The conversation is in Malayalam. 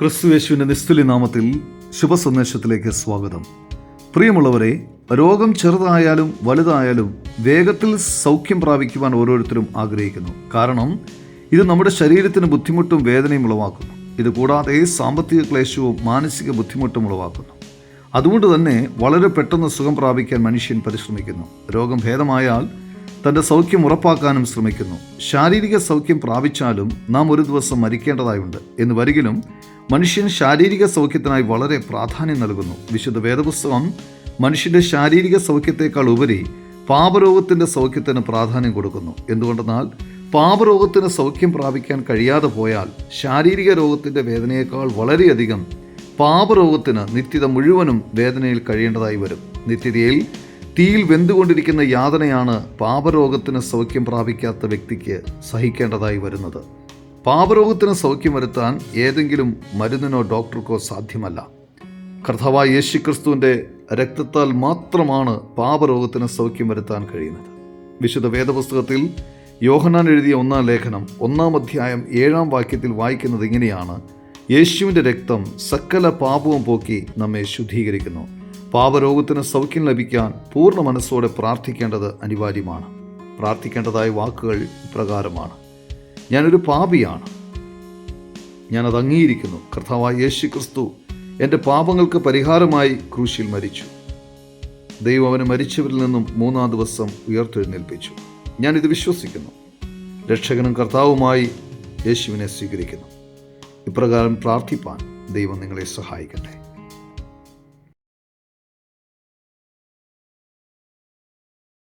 ക്രിസ്തുയേശുവിന്റെ നിസ്തുലി നാമത്തിൽ ശുഭസന്ദേശത്തിലേക്ക് സ്വാഗതം. പ്രിയമുള്ളവരെ രോഗം ചെറുതായാലും വലുതായാലും വേഗത്തിൽ സൗഖ്യം പ്രാപിക്കുവാൻ ഓരോരുത്തരും ആഗ്രഹിക്കുന്നു. കാരണം ഇത് നമ്മുടെ ശരീരത്തിന് ബുദ്ധിമുട്ടും വേദനയും ഉളവാക്കുന്നു. ഇത് കൂടാതെ സാമ്പത്തിക ക്ലേശവും മാനസിക ബുദ്ധിമുട്ടും ഉളവാക്കുന്നു. അതുകൊണ്ട് തന്നെ വളരെ പെട്ടെന്ന് സുഖം പ്രാപിക്കാൻ മനുഷ്യൻ പരിശ്രമിക്കുന്നു. രോഗം ഭേദമായാൽ തന്റെ സൗഖ്യം ഉറപ്പാക്കാനും ശ്രമിക്കുന്നു. ശാരീരിക സൗഖ്യം പ്രാപിച്ചാലും നാം ഒരു ദിവസം മരിക്കേണ്ടതായുണ്ട്. എന്ന് വരികിലും മനുഷ്യൻ ശാരീരിക സൗഖ്യത്തിനായി വളരെ പ്രാധാന്യം നൽകുന്നു. വിശുദ്ധ വേദപുസ്തകം മനുഷ്യന്റെ ശാരീരിക സൗഖ്യത്തെക്കാൾ ഉപരി പാപരോഗത്തിന്റെ സൗഖ്യത്തിന് പ്രാധാന്യം കൊടുക്കുന്നു. എന്തുകൊണ്ടെന്നാൽ പാപരോഗത്തിന് സൗഖ്യം പ്രാപിക്കാൻ കഴിയാതെ പോയാൽ ശാരീരിക രോഗത്തിന്റെ വേദനയേക്കാൾ വളരെയധികം പാപരോഗത്തിന് നിത്യത മുഴുവനും വേദനയിൽ കഴിയേണ്ടതായി വരും. നിത്യതയിൽ തീയിൽ വെന്തുകൊണ്ടിരിക്കുന്ന യാതനയാണ് പാപരോഗത്തിന് സൗഖ്യം പ്രാപിക്കാത്ത വ്യക്തിക്ക് സഹിക്കേണ്ടതായി വരുന്നത്. പാപരോഗത്തിന് സൗഖ്യം വരുത്താൻ ഏതെങ്കിലും മരുന്നിനോ ഡോക്ടർക്കോ സാധ്യമല്ല. കർത്താവായ യേശുക്രിസ്തുവിന്റെ രക്തത്താൽ മാത്രമാണ് പാപരോഗത്തിന് സൗഖ്യം വരുത്താൻ കഴിയുന്നത്. വിശുദ്ധ വേദപുസ്തകത്തിൽ യോഹനാൻ എഴുതിയ ഒന്നാം ലേഖനം ഒന്നാം അധ്യായം ഏഴാം വാക്യത്തിൽ വായിക്കുന്നത് ഇങ്ങനെയാണ്. യേശുവിന്റെ രക്തം സകല പാപവും പോക്കി നമ്മെ ശുദ്ധീകരിക്കുന്നു. പാപരോഗത്തിന് സൗഖ്യം ലഭിക്കാൻ പൂർണ മനസ്സോടെ പ്രാർത്ഥിക്കേണ്ടത് അനിവാര്യമാണ്. പ്രാർത്ഥിക്കേണ്ടതായ വാക്കുകൾ ഇപ്രകാരമാണ്. ഞാനൊരു പാപിയാണ്. ഞാനത് അംഗീകരിക്കുന്നു. കർത്താവായ യേശു ക്രിസ്തു എന്റെ പാപങ്ങൾക്ക് പരിഹാരമായി ക്രൂശിൽ മരിച്ചു. ദൈവം അവനെ മരിച്ചവരിൽ നിന്നും മൂന്നാം ദിവസം ഉയർത്തെഴുന്നേൽപ്പിച്ചു. ഞാനിത് വിശ്വസിക്കുന്നു. രക്ഷകനും കർത്താവുമായി യേശുവിനെ സ്വീകരിക്കുന്നു. ഇപ്രകാരം പ്രാർത്ഥിപ്പാൻ ദൈവം നിങ്ങളെ സഹായിക്കട്ടെ.